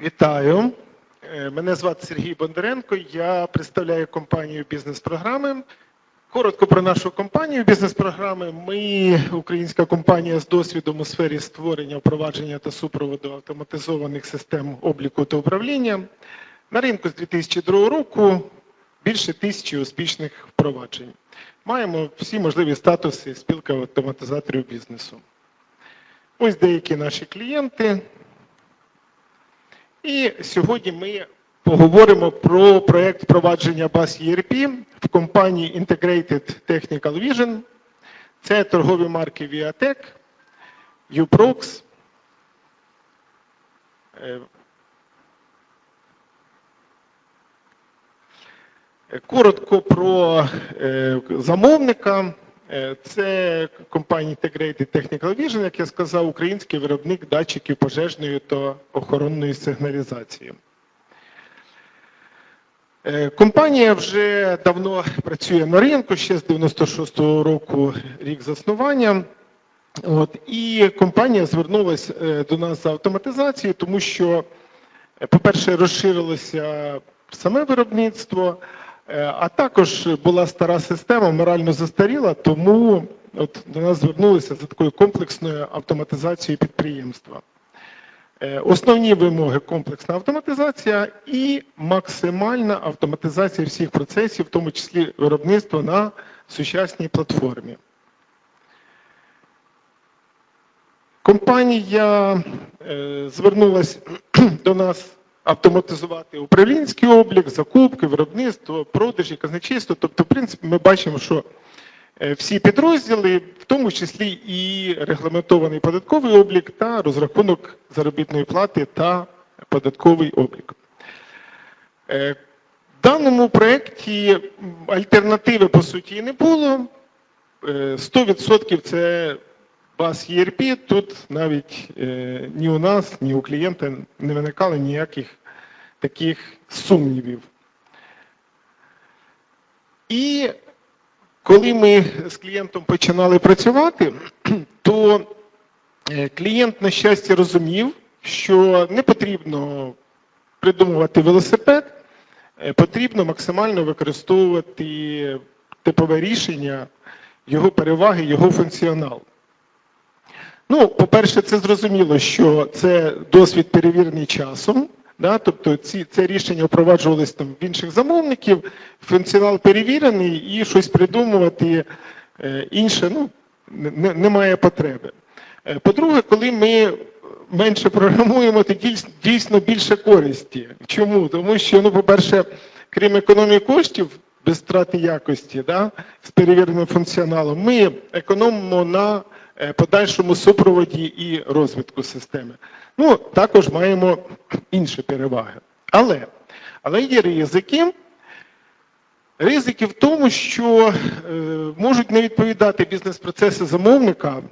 Вітаю. Е, Мене звати Сергій Бондаренко. Я представляю компанію бізнес-програми. Коротко про нашу компанію бізнес-програми. Ми українська компанія з досвідом у сфері створення, впровадження та супроводу автоматизованих систем обліку та управління. На ринку з 2002 року більше тисячі успішних впроваджень. Маємо всі можливі статуси спілка автоматизаторів бізнесу. Ось деякі наші клієнти. І сьогодні ми поговоримо про проєкт впровадження BAS ERP в компанії Integrated Technical Vision. Це торгові марки Viatec, Uprox. Е, Коротко про е, замовника. Е, Це компанія Integrated Technical Vision, як я сказав, український виробник датчиків пожежної та охоронної сигналізації. Е, Компанія вже давно працює на ринку, ще з 96-го року рік заснування. От, і компанія звернулася е, до нас за автоматизацією, тому що, по-перше, розширилося саме виробництво, а також була стара система, морально застаріла, тому от до нас звернулися за такою комплексною автоматизацією підприємства. Е, Основні вимоги комплексна автоматизація і максимальна автоматизація всіх процесів, в тому числі виробництва на сучасній платформі. Компанія е, звернулася до нас автоматизувати управлінський облік, закупки, виробництво, продажі, казначейство. Тобто, в принципі, ми бачимо, що е, всі підрозділи, в тому числі і регламентований податковий облік та розрахунок заробітної плати та податковий облік. Е, В даному проєкті альтернативи по суті і не було. Е, 100% це баз ERP. Тут навіть е, ні у нас, ні у клієнта не виникало ніяких таких сумнівів. І коли ми з клієнтом починали працювати, то е, клієнт, на щастя, розумів, що не потрібно придумувати велосипед, е, потрібно максимально використовувати типове рішення, його переваги, його функціонал. Ну, по-перше, це зрозуміло, що це досвід перевірений часом. Да? Тобто ці, це рішення впроваджувалось там в інших замовників, функціонал перевірений і щось придумувати е, інше ну, не- немає потреби. Е, По-друге, коли ми менше програмуємо, то дійс- дійсно більше користі. Чому? Тому що, ну, по-перше, крім економії коштів без втрати якості, да, з перевіреним функціоналом, ми економимо на подальшому супроводі і розвитку системи. Ну, також маємо інші переваги. Але, але є ризики. Ризики в тому, що е, можуть не відповідати бізнес-процеси замовника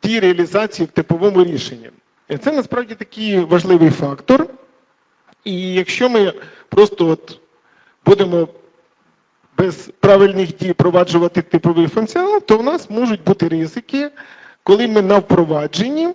тій реалізації в типовому рішенні. Це насправді такий важливий фактор. І якщо ми просто от будемо без правильних дій впроваджувати типовий функціонал, то в нас можуть бути ризики, коли ми на впровадженні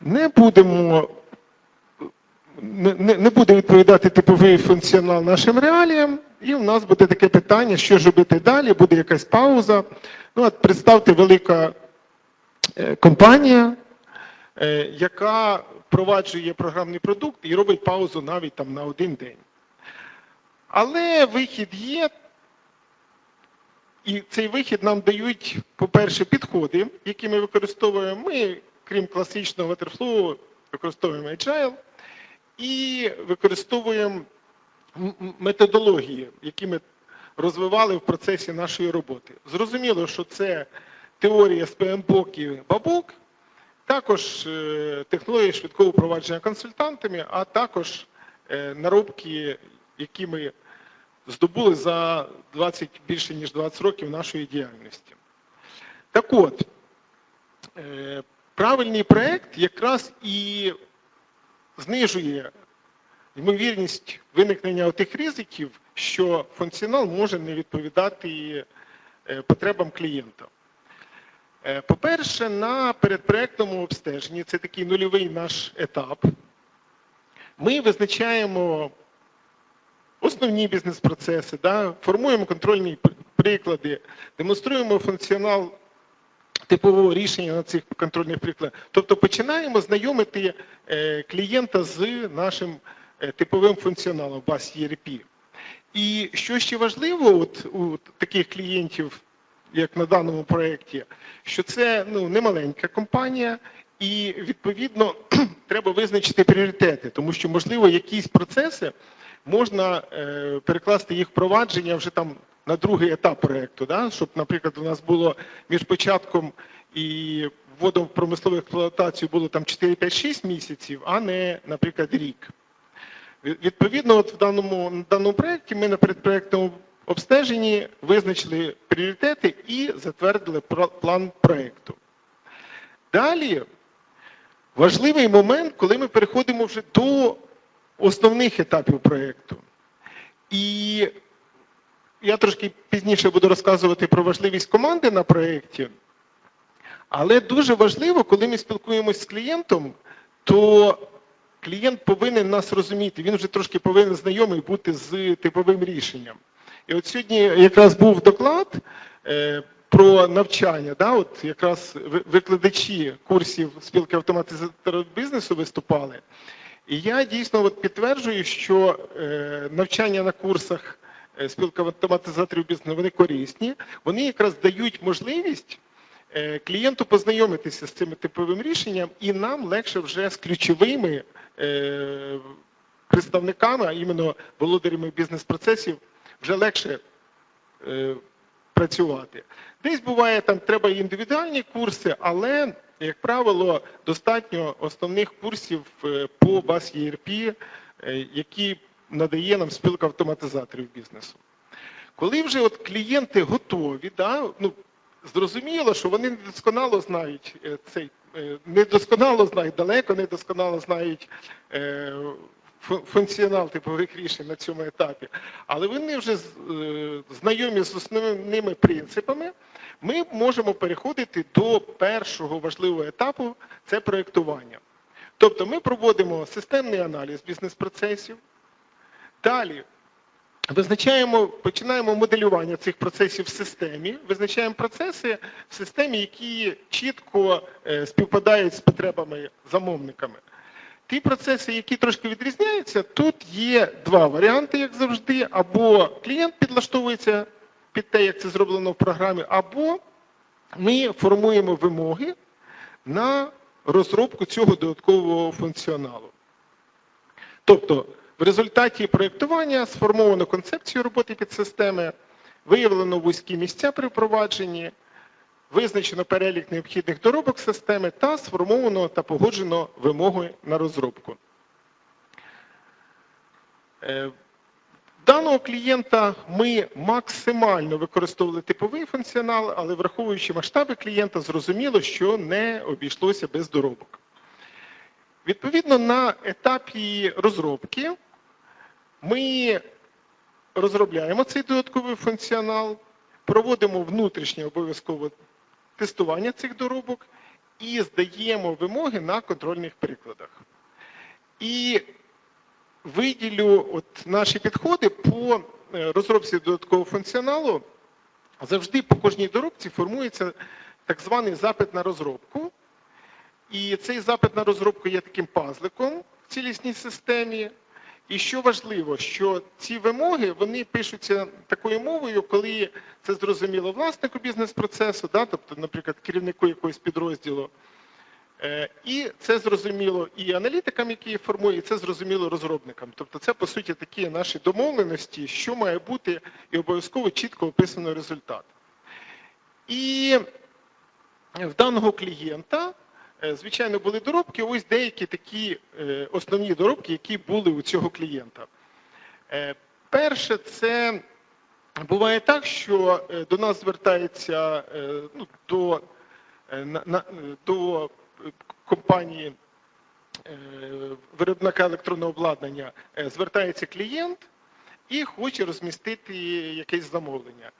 не будемо не- не буде відповідати типовий функціонал нашим реаліям, і в нас буде таке питання, що ж робити далі, буде якась пауза. Ну, от представте, велика е, компанія, е, яка впроваджує програмний продукт і робить паузу навіть там на один день. Але вихід є, і цей вихід нам дають, по-перше, підходи, які ми використовуємо. Ми, крім класичного Waterflow, використовуємо Agile і використовуємо методології, які ми розвивали в процесі нашої роботи. Зрозуміло, що це теорія з PMBOK і бабок, також е, технології швидкого впровадження консультантами, а також е, наробки, які ми здобули за 20, більше ніж 20 років нашої діяльності. Так от, е, правильний проєкт якраз і знижує ймовірність виникнення тих ризиків, що функціонал може не відповідати е, потребам клієнта. Е, По-перше, на передпроектному обстеженні це такий нульовий наш етап. ми визначаємо основні бізнес-процеси, да, формуємо контрольні приклади, демонструємо функціонал типового рішення на цих контрольних прикладах. Тобто починаємо знайомити е, клієнта з нашим е, типовим функціоналом BAS ERP. І що ще важливо от, у таких клієнтів, як на даному проєкті, що це ну, не маленька компанія, і відповідно треба визначити пріоритети, тому що, можливо, якісь процеси можна е, перекласти їх впровадження вже там на другий етап проєкту, да? щоб, наприклад, у нас було між початком і вводом в промислову експлуатацію було там 4-5-6 місяців, а не, наприклад, рік. Відповідно, от в даному, даному проєкті ми на передпроєктному обстеженні визначили пріоритети і затвердили план проєкту. Далі важливий момент, коли ми переходимо вже до основних етапів проєкту. І я трошки пізніше буду розказувати про важливість команди на проєкті. Але дуже важливо, коли ми спілкуємося з клієнтом, то клієнт повинен нас розуміти. Він вже трошки повинен знайомий бути з типовим рішенням. І от сьогодні якраз був доклад е, про навчання. Да? От якраз ви- викладачі курсів спілки автоматизаторів бізнесу виступали. І я дійсно от підтверджую, що е, навчання на курсах е, спілки автоматизаторів бізнесу вони корисні. Вони якраз дають можливість е, клієнту познайомитися з цим типовим рішенням, і нам легше вже з ключовими представниками, а іменно володарями бізнес-процесів, вже легше працювати. Десь буває, там треба індивідуальні курси, але, як правило, достатньо основних курсів е, по BAS ERP, е, які надає нам спілка автоматизаторів бізнесу. Коли вже от клієнти готові, да, ну, зрозуміло, що вони недосконало знають е, цей, недосконало знають, далеко недосконало знають функціонал типових рішень на цьому етапі, але вони вже е, знайомі з основними принципами, ми можемо переходити до першого важливого етапу це проєктування. Тобто ми проводимо системний аналіз бізнес-процесів. Далі Визначаємо, починаємо моделювання цих процесів в системі, визначаємо процеси в системі, які чітко е, співпадають з потребами замовниками. Ті процеси, які трошки відрізняються, тут є два варіанти, як завжди, або клієнт підлаштовується під те, як це зроблено в програмі, або ми формуємо вимоги на розробку цього додаткового функціоналу. Тобто, в результаті проєктування сформовано концепцію роботи підсистеми, виявлено вузькі місця при впровадженні, визначено перелік необхідних доробок системи та сформовано та погоджено вимоги на розробку. Е, Даного клієнта ми максимально використовували типовий функціонал, але враховуючи масштаби клієнта, зрозуміло, що не обійшлося без доробок. Відповідно, на етапі розробки ми розробляємо цей додатковий функціонал, проводимо внутрішнє обов'язкове тестування цих доробок і здаємо вимоги на контрольних прикладах. І виділю от наші підходи по е, розробці додаткового функціоналу. Завжди по кожній доробці формується так званий запит на розробку. І цей запит на розробку є таким пазликом в цілісній системі. І що важливо, що ці вимоги вони пишуться такою мовою, коли це зрозуміло власнику бізнес-процесу, да, тобто, наприклад, керівнику якогось підрозділу. Е, І це зрозуміло і аналітикам, які їх формують, і це зрозуміло розробникам. Тобто, це по суті такі наші домовленості, що має бути, і обов'язково чітко описано результат. І в даного клієнта, звичайно, були доробки. Ось деякі такі е, основні доробки, які були у цього клієнта. Е, Перше, це буває так, що е, до нас звертається е, ну, до, е, до е, компанії е, виробника електронного обладнання, е, звертається клієнт і хоче розмістити якесь замовлення.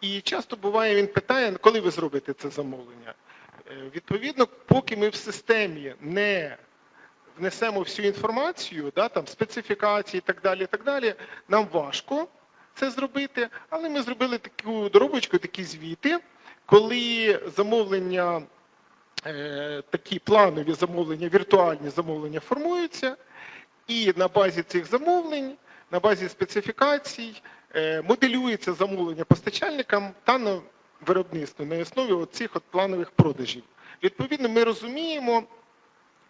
І часто буває, він питає, коли ви зробите це замовлення. Е, Відповідно, поки ми в системі не внесемо всю інформацію, да, там, специфікації і так далі, і так далі, нам важко це зробити, але ми зробили таку доробочку, такі звіти, коли замовлення, е, такі планові замовлення, віртуальні замовлення формуються, і на базі цих замовлень, на базі специфікацій е, моделюється замовлення постачальникам та на виробництво на основі цих от планових продажів. Відповідно, ми розуміємо,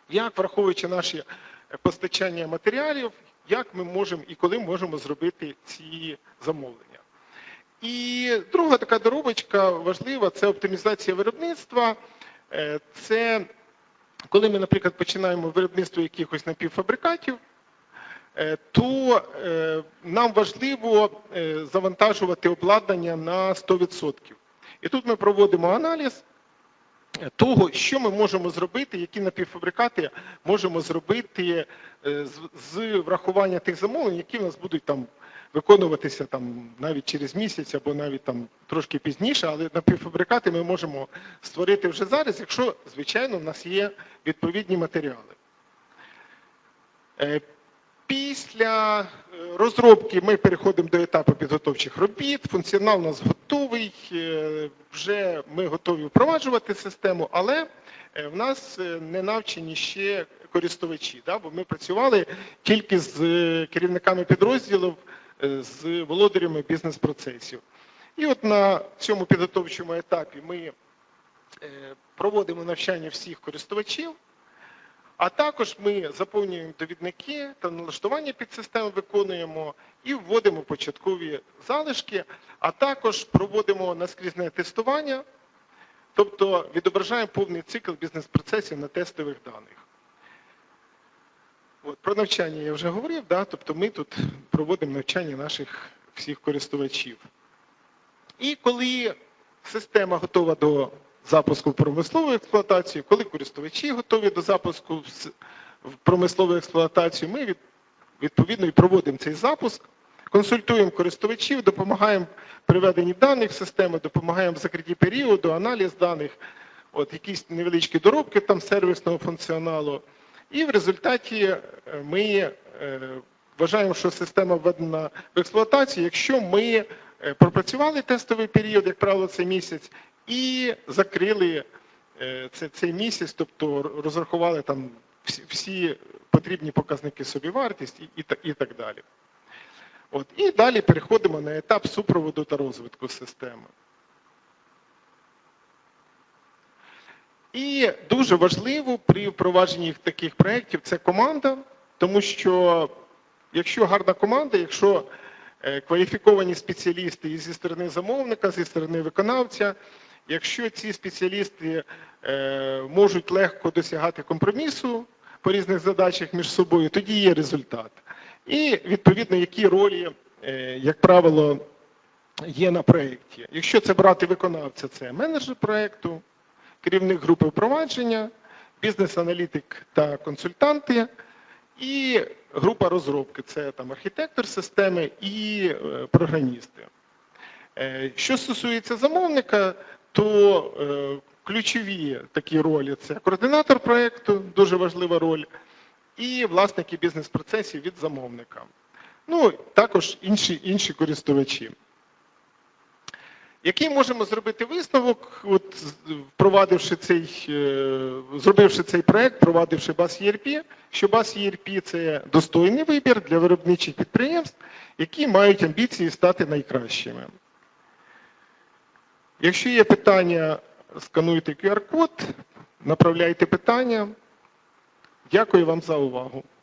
як враховуючи наші е, постачання матеріалів, як ми можемо і коли можемо зробити ці замовлення. І друга така доробочка важлива це оптимізація виробництва. Е, Це коли ми, наприклад, починаємо виробництво якихось напівфабрикатів, е, то нам важливо завантажувати обладнання на 100%. І тут ми проводимо аналіз того, що ми можемо зробити, які напівфабрикати можемо зробити е, з, врахування тих замовлень, які в нас будуть там виконуватися там навіть через місяць або навіть там трошки пізніше, але напівфабрикати ми можемо створити вже зараз, якщо, звичайно, в нас є відповідні матеріали. Після е, розробки ми переходимо до етапу підготовчих робіт. Функціонал у нас готовий. е, Вже ми готові впроваджувати систему, але е, в нас не навчені ще користувачі. Бо ми працювали тільки з керівниками підрозділів, з володарями бізнес-процесів. І от на цьому підготовчому етапі ми проводимо навчання всіх користувачів. А також ми заповнюємо довідники та налаштування під систему виконуємо і вводимо початкові залишки, а також проводимо наскрізне тестування, тобто відображаємо повний цикл бізнес-процесів на тестових даних. От, про навчання я вже говорив, да? тобто ми тут проводимо навчання наших всіх користувачів. І коли система готова до запуску в промислову експлуатацію, коли користувачі готові до запуску в промислову експлуатацію, ми відповідно і проводимо цей запуск, консультуємо користувачів, допомагаємо при введенні даних в систему, допомагаємо в закритті періоду, аналіз даних, от якісь невеличкі доробки там сервісного функціоналу. І в результаті е, ми е, вважаємо, що система введена в експлуатацію, якщо ми е, пропрацювали тестовий період, як правило, це місяць, і закрили е, цей місяць, тобто розрахували там всі, потрібні показники собівартість і, і, і так далі. От, і далі переходимо на етап супроводу та розвитку системи. І дуже важливо при впровадженні таких проєктів це команда, тому що якщо гарна команда, якщо е, кваліфіковані спеціалісти і зі сторони замовника, зі сторони виконавця, якщо ці спеціалісти е, можуть легко досягати компромісу по різних задачах між собою, тоді є результат. І відповідно, які ролі, е, як правило, є на проєкті. Якщо це брати виконавця, це менеджер проєкту, керівник групи впровадження, бізнес-аналітик та консультанти, і група розробки це там архітектор системи і е, програмісти. Е, Що стосується замовника, то е, ключові такі ролі це координатор проєкту, дуже важлива роль, і власники бізнес-процесів від замовника. Ну, також інші, інші користувачі. Який можемо зробити висновок, от, впровадивши цей, е, зробивши цей проект, впровадивши BAS ERP, що BAS ERP – це достойний вибір для виробничих підприємств, які мають амбіції стати найкращими. Якщо є питання, скануйте QR-код, направляйте питання. Дякую вам за увагу.